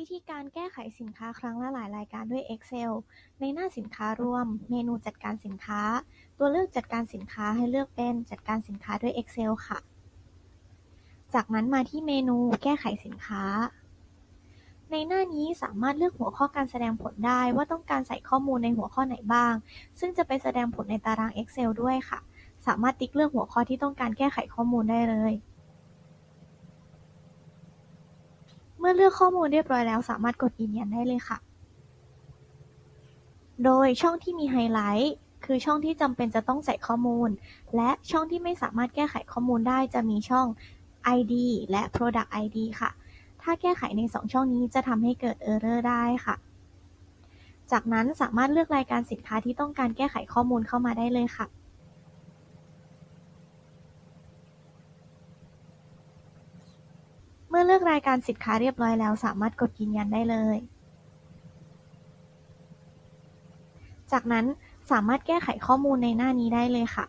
วิธีการแก้ไขสินค้าครั้งละหลายรายการด้วย Excel ในหน้าสินค้ารวม เมนูจัดการสินค้า ตัวเลือกจัดการสินค้าให้เลือกเป็นจัดการสินค้าด้วย Excel ค่ะ จากนั้นมาที่เมนูแก้ไขสินค้า ในหน้านี้สามารถเลือกหัวข้อการแสดงผลได้ว่าต้องการใส่ข้อมูลในหัวข้อไหนบ้าง ซึ่งจะไปแสดงผลในตาราง Excel ด้วยค่ะ สามารถติ๊กเลือกหัวข้อที่ต้องการแก้ไขข้อมูลได้เลย เมื่อเลือกข้อมูลเรียบร้อยแล้ว สามารถกดยืนยันได้เลยค่ะ โดยช่องที่มีไฮไลท์ คือช่องที่จำเป็นจะต้องใส่ข้อมูล และช่องที่ไม่สามารถแก้ไขข้อมูลได้จะมีช่อง ID และ Product ID ค่ะ ถ้าแก้ไขใน 2 ช่องนี้จะทำให้เกิด Error ได้ค่ะ จากนั้นสามารถเลือกรายการสินค้าที่ต้องการแก้ไขข้อมูลเข้ามาได้เลยค่ะ เมื่อเลือก รายการสินค้าเรียบร้อยแล้ว สามารถกดยืนยันได้เลย จากนั้นสามารถแก้ไขข้อมูลในหน้านี้ได้เลยค่ะ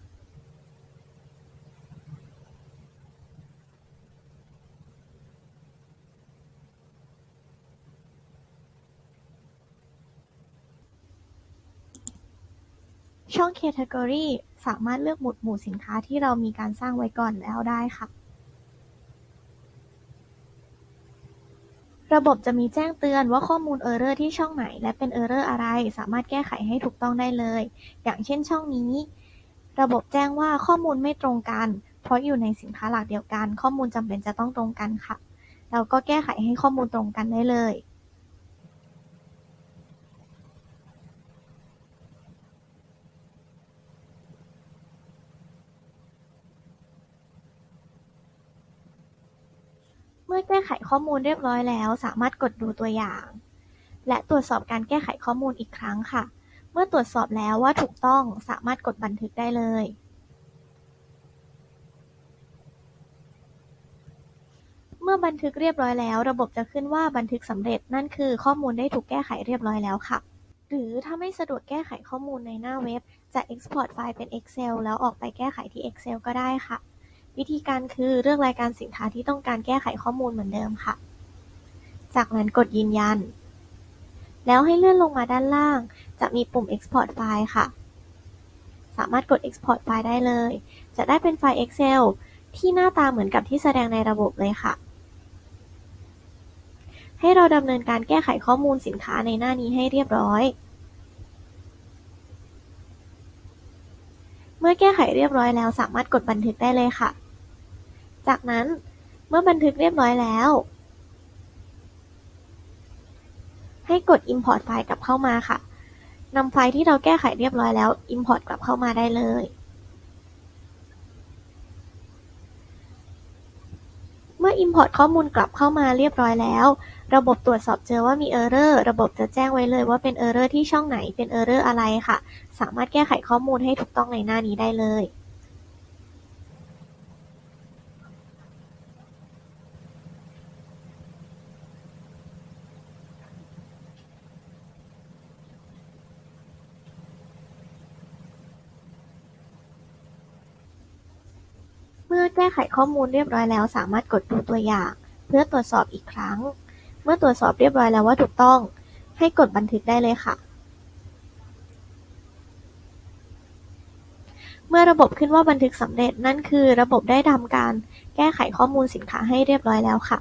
ช่อง Category สามารถเลือกหมวดหมู่สินค้าที่เรามีการสร้างไว้ก่อนแล้วได้ค่ะ ระบบจะมีแจ้งเตือนว่าข้อมูลเออร์เรอร์ที่ช่องไหน และเป็นเออร์เรอะไร สามารถแก้ไขให้ถูกต้องได้เลย อย่างเช่นช่องนี้ ระบบแจ้งว่าข้อมูลไม่ตรงกัน เพราะอยู่ในสินค้าหลักเดียวกัน ข้อมูลจำเป็นจะต้องตรงกันค่ะ เราก็แก้ไขให้ข้อมูลตรงกันได้เลย มื่อแก้ไขข้อมูลเรียบร้อยแล้ว สามารถกดดูตัวอย่าง และตรวจสอบการแก้ไขข้อมูลอีกครั้งค่ะ เมื่อตรวจสอบแล้วว่าถูกต้องสามารถกดบันทึกได้เลย เมื่อบันทึกเรียบร้อยแล้ว ระบบจะขึ้นว่าบันทึกสำเร็จนั่นคือข้อมูลได้ถูกแก้ไขเรียบร้อยแล้วค่ะ หรือถ้าไม่สะดวกแก้ไขข้อมูลในหน้าเว็บ จะ Export ไฟล์เป็น Excel แล้วออกไปแก้ไขที่ Excel ก็ได้ค่ะ วิธีการคือเลือกรายการสินค้าที่ต้องการแก้ไขข้อมูลเหมือนเดิมค่ะ จากนั้นกดยืนยัน แล้วให้เลื่อนลงมาด้านล่าง จะมีปุ่ม Export ไฟล์ค่ะ สามารถกด Export ไฟล์ได้เลย จะได้เป็นไฟล์ Excel ที่หน้าตาเหมือนกับที่แสดงในระบบเลยค่ะ ให้เราดำเนินการแก้ไขข้อมูลสินค้าในหน้านี้ให้เรียบร้อยเมื่อแก้ไขเรียบร้อยแล้วสามารถกดบันทึกได้เลยค่ะ จากนั้นเมื่อบันทึกเรียบร้อยแล้ว ให้กด Import ไฟล์กลับเข้ามาค่ะนำไฟล์ที่เราแก้ไขเรียบร้อยแล้ว Import กลับเข้ามาได้เลย เมื่อ Import ข้อมูลกลับเข้ามาเรียบร้อยแล้ว ระบบตรวจสอบเจอว่ามี Error ระบบจะแจ้งไว้เลยว่าเป็น Error ที่ช่องไหนเป็น Error อะไรค่ะ สามารถแก้ไขข้อมูลให้ถูกต้องในหน้านี้ได้เลย เมื่อแก้ไขข้อมูลเรียบร้อยแล้ว สามารถกดดูตัวอย่าง เพื่อตรวจสอบอีกครั้ง เมื่อตรวจสอบเรียบร้อยแล้วว่าถูกต้อง ให้กดบันทึกได้เลยค่ะ เมื่อระบบขึ้นว่าบันทึกสำเร็จนั่นคือ ระบบได้ทำการแก้ไขข้อมูลสินค้าให้เรียบร้อยแล้วค่ะ